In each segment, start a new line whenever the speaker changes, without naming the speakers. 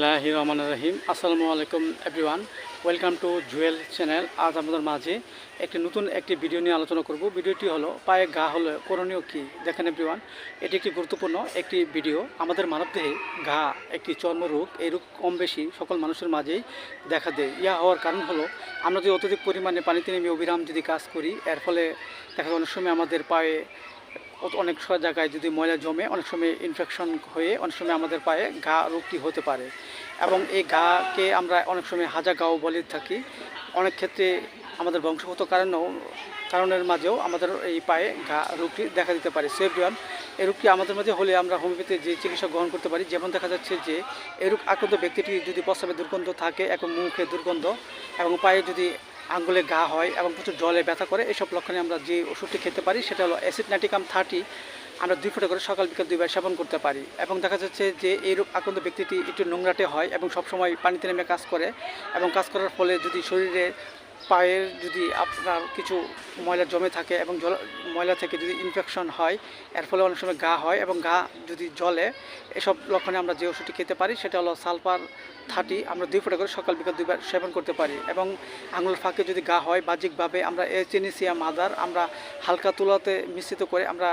আল্লাহ রহমান রহিম। আসসালামু আলাইকুম everyone welcome to Jewel channel আজ আমাদের মাঝে একটি নতুন একটি ভিডিও নিয়ে আলোচনা করব। ভিডিওটি হলো, পায়ে গা হলে করণীয় কী? দেখেন এভরিওয়ান এটি একটি গুরুত্বপূর্ণ একটি ভিডিও আমাদের মানবদেহে ঘা একটি চর্মরোগ এই রোগ কম বেশি সকল মানুষের মাঝেই দেখা দেয়। ইয়া হওয়ার কারণ হলো, আমরা যদি অত্যধিক পরিমাণে পানিতে নেমে অবিরাম যদি কাজ করি, এর ফলে দেখা যায় অনেক সময় আমাদের পায়ে অনেক জায়গায় যদি ময়লা জমে অনেক সময় ইনফেকশন হয়ে অনেক সময় আমাদের পায়ে ঘা রোগটি হতে পারে। এবং এই ঘাকে আমরা অনেক সময় হাজা গাও বলে থাকি। অনেক ক্ষেত্রে আমাদের বংশগত কারণেও, কারণের মাঝেও আমাদের এই পায়ে ঘা রোগটি দেখা দিতে পারে। সেভরিয়ান এই রোগটি আমাদের মাঝে হলে আমরা হোমিওপ্যাথি যে চিকিৎসা গ্রহণ করতে পারি, যেমন দেখা যাচ্ছে যে এই রোগ আক্রান্ত ব্যক্তিটি যদি প্রস্রাবে দুর্গন্ধ থাকে এবং মুখে দুর্গন্ধ এবং পায়ে যদি আঙ্গুলে গা হয় এবং প্রচুর জলে ব্যথা করে, এসব লক্ষণে আমরা যে ওষুধটি খেতে পারি সেটা হলো অ্যাসিড নাইটিকাম থার্টি আমরা দুই ফুটে করে সকাল বিকাল দুইবার সেবন করতে পারি। এবং দেখা যাচ্ছে যে এই রোগ আক্রান্ত ব্যক্তিটি একটু নোংরাটে হয় এবং সবসময় পানিতে নেমে কাজ করে এবং কাজ করার ফলে যদি শরীরে পায়ের যদি আপনার কিছু ময়লা জমে থাকে এবং জল, ময়লা থেকে যদি ইনফেকশন হয়, এর ফলে অনেক সময় গা হয় এবং গা যদি জলে এসব লক্ষণে আমরা যে ওষুধটি খেতে পারি সেটা হলো সালফার থার্টি আমরা দুই ফোঁটা করে সকাল বিকাল দুইবার সেবন করতে পারি এবং আঙুল ফাঁকে যদি গা হয় বাহ্যিকভাবে আমরা এচেনিসিয়া মাদার আমরা হালকা তুলাতে মিশ্রিত করে আমরা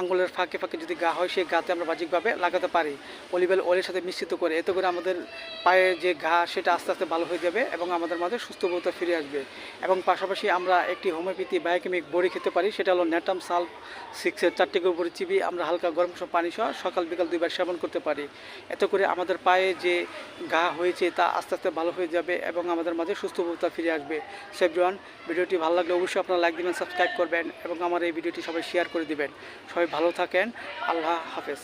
আঙুলের ফাঁকে ফাঁকে যদি গা হয় সেই গাতে আমরা বাহ্যিকভাবে লাগাতে পারি। অলিভেল অয়েলের সাথে মিশ্রিত করে এতে করে আমাদের পায়ের যে ঘা সেটা আস্তে আস্তে ভালো হয়ে যাবে এবং আমাদের মাঝে সুস্থবোধতা ফিরে আসবে। এবং পাশাপাশি আমরা একটি হোমিওপ্যাথি বায়োকেমিক বড়ি খেতে পারি, সেটা হলো নেটাম সালফ সিক্সের চারটে বড়ি চিবি আমরা হালকা গরম সব পানি সহ সকাল বিকাল দুইবার সেবন করতে পারি। এতে করে আমাদের পায়ে যে ঘা হয়েছে তা আস্তে আস্তে ভালো হয়ে যাবে এবং আমাদের মাঝে সুস্থবোধতা ফিরে আসবে। সেভরিওয়ান ভিডিওটি ভালো লাগলে অবশ্যই আপনারা লাইক দিবেন সাবস্ক্রাইব করবেন এবং আমার এই ভিডিওটি সবাই শেয়ার করে দিবেন। সবাই ভালো থাকেন, আল্লাহ হাফেজ।